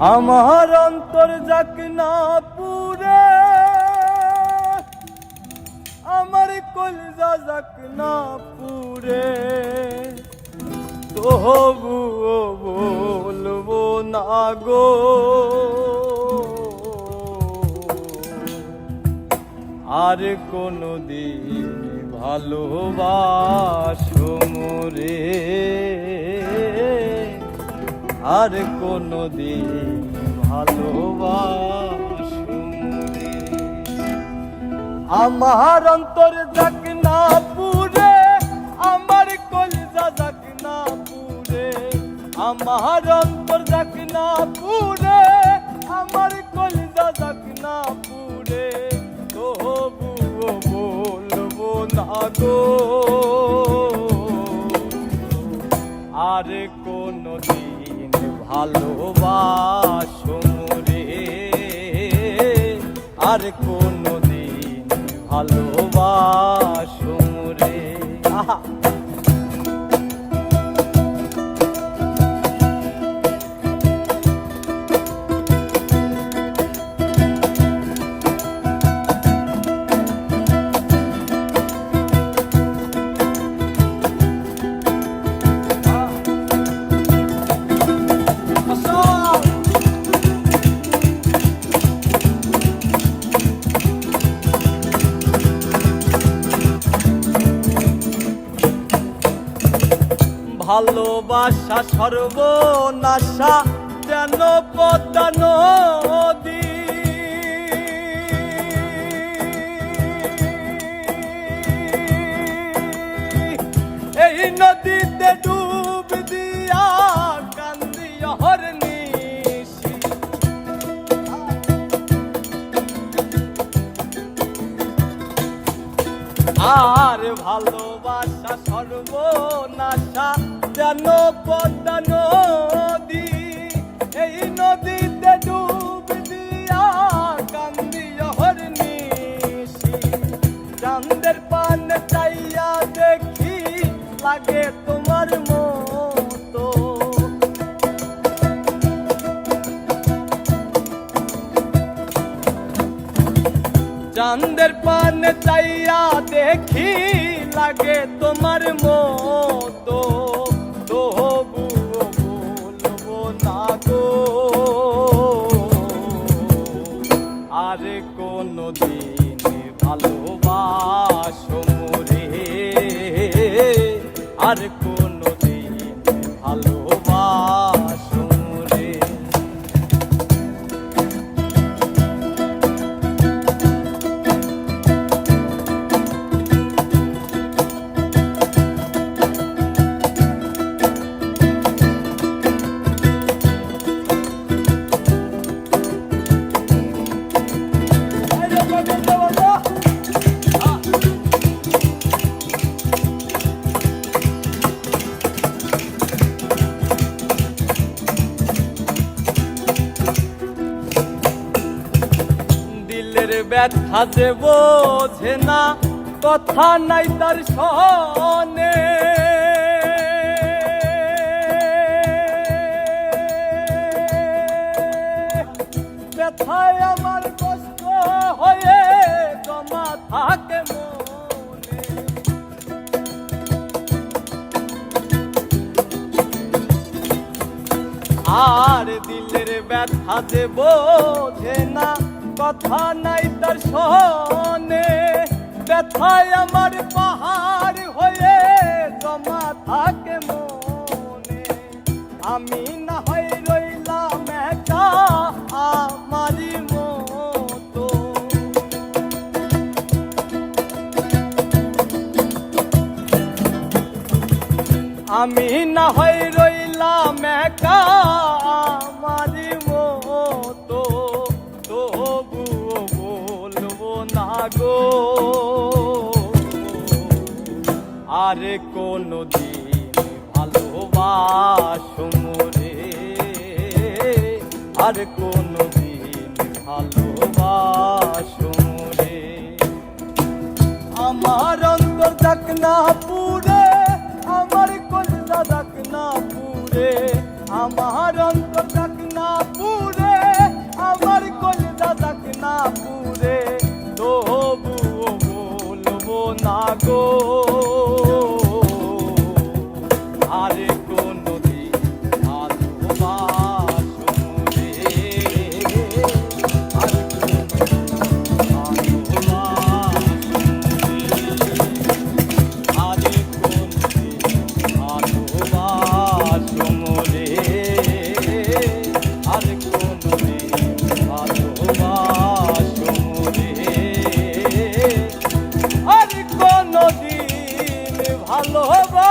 আমার অন্তর যাক না পুরে, আমার কলজা যাক না পুরে। তবুও বলব না গো, আর কোনো দিন ভালোবাসো মোরে আর কোনো দিন ভালোবাসো মোরে আমার অন্তর যাক না পুরে আমার কলজা যাক না পুরে আমার অন্তর যাক না পুরে আমার কলজা যাক না পুরে তবুও বলব না গো। ভালোবাসো রে আর কোনো দিন ভালোবাসো রে আহা। ভালোবাসা সর্বনাশা যেন পদ্মা এই নদীতে ডুব দিয়া কান্দি হরনিশি আর ভালোবাসা সর্বনাশা যেন পদ্মা নদী। এই নদীতে ডুব দিয়া কান্দি হরনিশি চান্দের পান চাইয়া দেখি, লাগে তোমার মতো। চান্দের পান চাইয়া দেখি, লাগে তোমার মতো। আর কোনো ব্যথা যে বোঝে না, কথা নাই তার সনে ব্যথায় আমার কষ্ট হয়ে জমা থাকে মনে। আর দিলের ব্যথা যে বোঝে না কথা নাই তার সনে। ব্যথায় আমার পাহাড় হয়ে জমা থাকে মনে। আমি না হয় রইলাম একা মতো। আমি না হয় রইলাম একা গো। আর কোনো দিন ভালোবাসো মোরে আর কোনো দিন ভালোবাসো মোরে আমার অন্তর যাক না ভালোবাসো